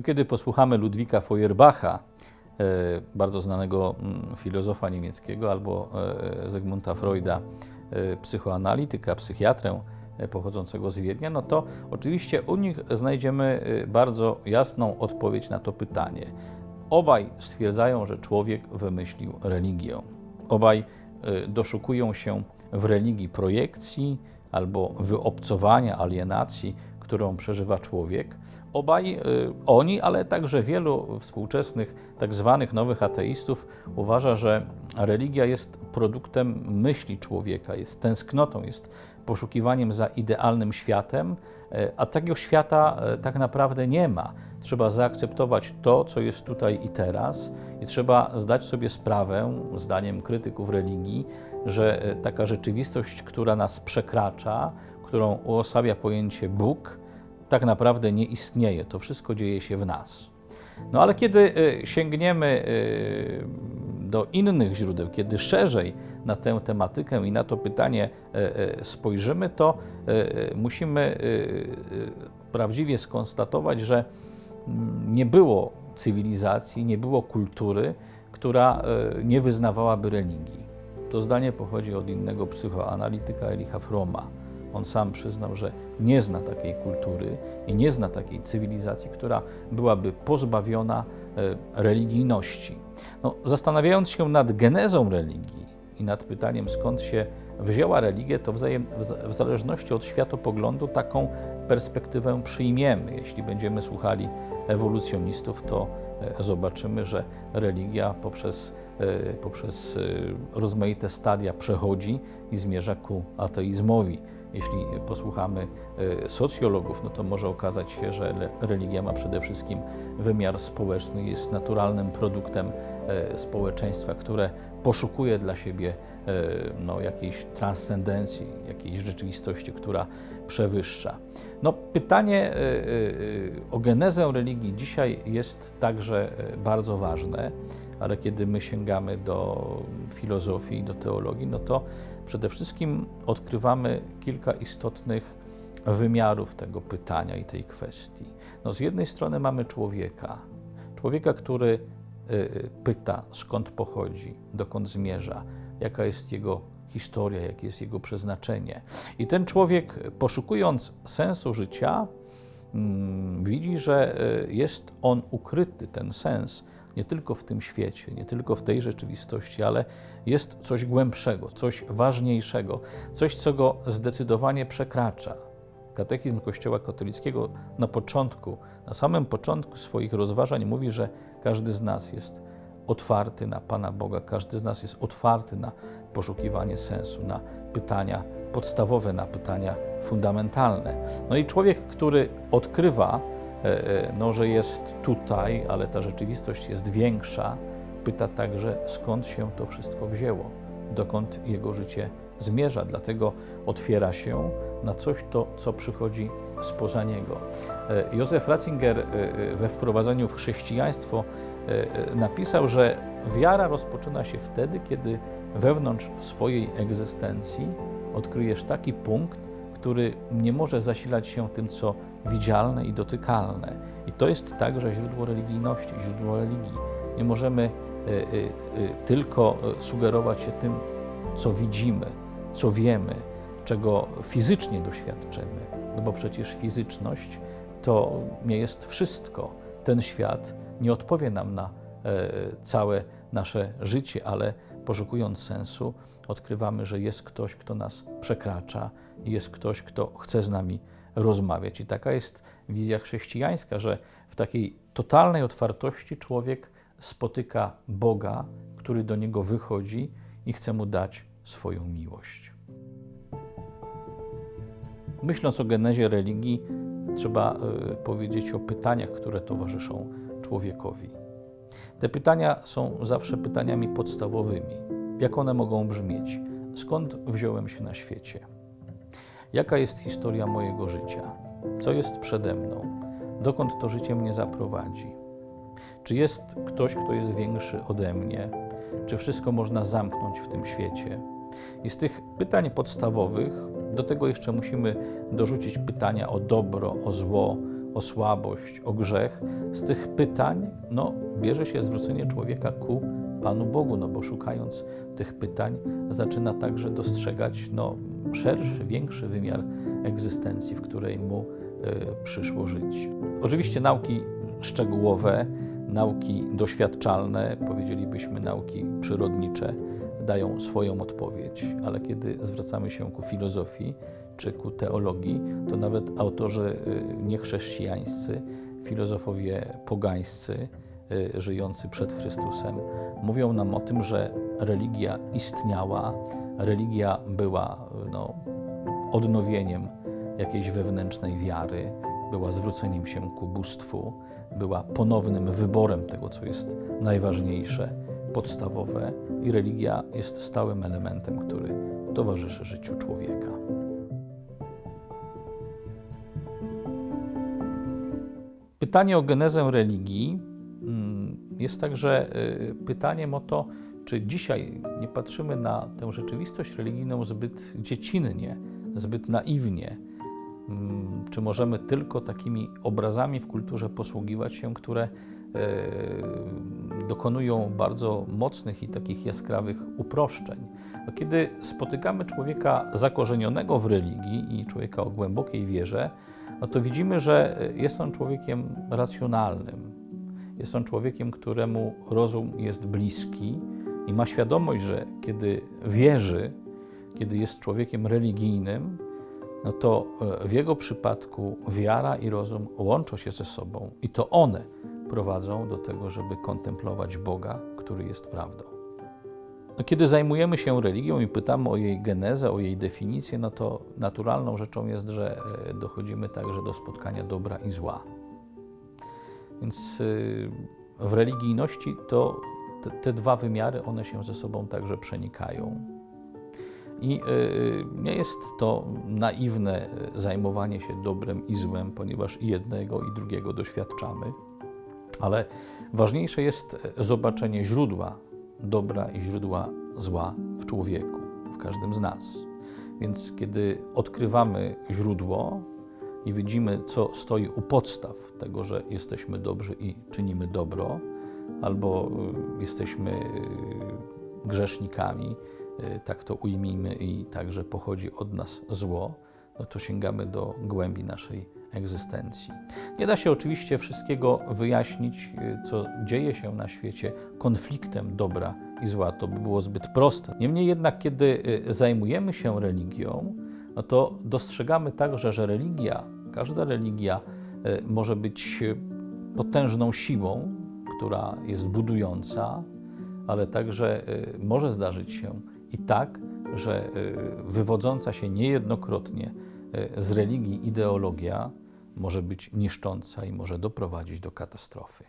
No, Kiedy posłuchamy Ludwika Feuerbacha, e, bardzo znanego mm, filozofa niemieckiego, albo e, Zygmunta Freuda, e, psychoanalityka, psychiatrę pochodzącego z Wiednia, no to oczywiście u nich znajdziemy bardzo jasną odpowiedź na to pytanie. Obaj stwierdzają, że człowiek wymyślił religię. Obaj doszukują się w religii projekcji albo wyobcowania, alienacji, którą przeżywa człowiek. Obaj y, oni, ale także wielu współczesnych tak zwanych nowych ateistów uważa, że religia jest produktem myśli człowieka, jest tęsknotą, jest poszukiwaniem za idealnym światem, y, a takiego świata y, tak naprawdę nie ma. Trzeba zaakceptować to, co jest tutaj i teraz, i trzeba zdać sobie sprawę, zdaniem krytyków religii, że y, taka rzeczywistość, która nas przekracza, którą uosabia pojęcie Bóg, tak naprawdę nie istnieje. To wszystko dzieje się w nas. No ale kiedy sięgniemy do innych źródeł, kiedy szerzej na tę tematykę i na to pytanie y, y, spojrzymy, to y, musimy prawdziwie skonstatować, że mm, nie było cywilizacji, nie było kultury, która nie wyznawałaby religii. To zdanie pochodzi od innego psychoanalityka Elicha Froma. On sam przyznał, że nie zna takiej kultury i nie zna takiej cywilizacji, która byłaby pozbawiona e, religijności. No, zastanawiając się nad genezą religii i nad pytaniem, skąd się wzięła religia, to wzajem, w, za- w zależności od światopoglądu taką perspektywę przyjmiemy. Jeśli będziemy słuchali ewolucjonistów, to e, zobaczymy, że religia poprzez, e, poprzez rozmaite stadia przechodzi i zmierza ku ateizmowi. Jeśli posłuchamy e, socjologów, no to może okazać się, że religia ma przede wszystkim wymiar społeczny, jest naturalnym produktem społeczeństwa, które poszukuje dla siebie e, no, jakiejś transcendencji, jakiejś rzeczywistości, która przewyższa. No, pytanie e, e, o genezę religii dzisiaj jest także e, bardzo ważne, ale kiedy my sięgamy do filozofii, do teologii, no to przede wszystkim odkrywamy kilka istotnych wymiarów tego pytania i tej kwestii. No, z jednej strony mamy człowieka, człowieka, który pyta, skąd pochodzi, dokąd zmierza, jaka jest jego historia, jakie jest jego przeznaczenie. I ten człowiek, poszukując sensu życia, mm, widzi, że y, jest on ukryty, ten sens, nie tylko w tym świecie, nie tylko w tej rzeczywistości, ale jest coś głębszego, coś ważniejszego, coś, co go zdecydowanie przekracza. Katechizm Kościoła katolickiego na początku, na samym początku swoich rozważań mówi, że każdy z nas jest otwarty na Pana Boga, każdy z nas jest otwarty na poszukiwanie sensu, na pytania podstawowe, na pytania fundamentalne. No i człowiek, który odkrywa, e, e, no, że jest tutaj, ale ta rzeczywistość jest większa, pyta także, skąd się to wszystko wzięło, dokąd jego życie zmierza. Dlatego otwiera się na coś to, co przychodzi spoza niego. E, Józef Ratzinger e, e, we wprowadzeniu w chrześcijaństwo napisał, że wiara rozpoczyna się wtedy, kiedy wewnątrz swojej egzystencji odkryjesz taki punkt, który nie może zasilać się tym, co widzialne i dotykalne. I to jest także źródło religijności, źródło religii. Nie możemy tylko sugerować się tym, co widzimy, co wiemy, czego fizycznie doświadczymy. No bo przecież fizyczność to nie jest wszystko. Ten świat nie odpowie nam na e, całe nasze życie, ale poszukując sensu, odkrywamy, że jest ktoś, kto nas przekracza, jest ktoś, kto chce z nami rozmawiać. I taka jest wizja chrześcijańska, że w takiej totalnej otwartości człowiek spotyka Boga, który do niego wychodzi i chce mu dać swoją miłość. Myśląc o genezie religii, trzeba y, powiedzieć o pytaniach, które towarzyszą człowiekowi. Te pytania są zawsze pytaniami podstawowymi. Jak one mogą brzmieć? Skąd wziąłem się na świecie? Jaka jest historia mojego życia? Co jest przede mną? Dokąd to życie mnie zaprowadzi? Czy jest ktoś, kto jest większy ode mnie? Czy wszystko można zamknąć w tym świecie? I z tych pytań podstawowych do tego jeszcze musimy dorzucić pytania o dobro, o zło, o słabość, o grzech. Z tych pytań no, bierze się zwrócenie człowieka ku Panu Bogu, no bo szukając tych pytań zaczyna także dostrzegać no, szerszy, większy wymiar egzystencji, w której mu y, przyszło żyć. Oczywiście nauki szczegółowe, nauki doświadczalne, powiedzielibyśmy nauki przyrodnicze, dają swoją odpowiedź, ale kiedy zwracamy się ku filozofii czy ku teologii, to nawet autorzy y, niechrześcijańscy, filozofowie pogańscy, y, żyjący przed Chrystusem, mówią nam o tym, że religia istniała, religia była no, odnowieniem jakiejś wewnętrznej wiary, była zwróceniem się ku bóstwu, była ponownym wyborem tego, co jest najważniejsze, podstawowe, i religia jest stałym elementem, który towarzyszy życiu człowieka. Pytanie o genezę religii mm, jest także y, pytaniem o to, czy dzisiaj nie patrzymy na tę rzeczywistość religijną zbyt dziecinnie, zbyt naiwnie, mm, czy możemy tylko takimi obrazami w kulturze posługiwać się, które dokonują bardzo mocnych i takich jaskrawych uproszczeń. No, kiedy spotykamy człowieka zakorzenionego w religii i człowieka o głębokiej wierze, no to widzimy, że jest on człowiekiem racjonalnym. Jest on człowiekiem, któremu rozum jest bliski i ma świadomość, że kiedy wierzy, kiedy jest człowiekiem religijnym, no to e, w jego przypadku wiara i rozum łączą się ze sobą i to one prowadzą do tego, żeby kontemplować Boga, który jest prawdą. No, kiedy zajmujemy się religią i pytamy o jej genezę, o jej definicję, no to naturalną rzeczą jest, że e, dochodzimy także do spotkania dobra i zła. Więc e, w religijności to te, dwa wymiary, one się ze sobą także przenikają. I nie jest to naiwne zajmowanie się dobrem i złem, ponieważ jednego, i drugiego doświadczamy, ale ważniejsze jest zobaczenie źródła dobra i źródła zła w człowieku, w każdym z nas. Więc kiedy odkrywamy źródło i widzimy, co stoi u podstaw tego, że jesteśmy dobrzy i czynimy dobro, albo jesteśmy grzesznikami, tak to ujmijmy, i także pochodzi od nas zło, no to sięgamy do głębi naszej egzystencji. Nie da się oczywiście wszystkiego wyjaśnić, co dzieje się na świecie, konfliktem dobra i zła. To by było zbyt proste. Niemniej jednak, kiedy zajmujemy się religią, no to dostrzegamy także, że religia, każda religia może być potężną siłą, która jest budująca, ale także może zdarzyć się i tak, że wywodząca się niejednokrotnie z religii ideologia może być niszcząca i może doprowadzić do katastrofy.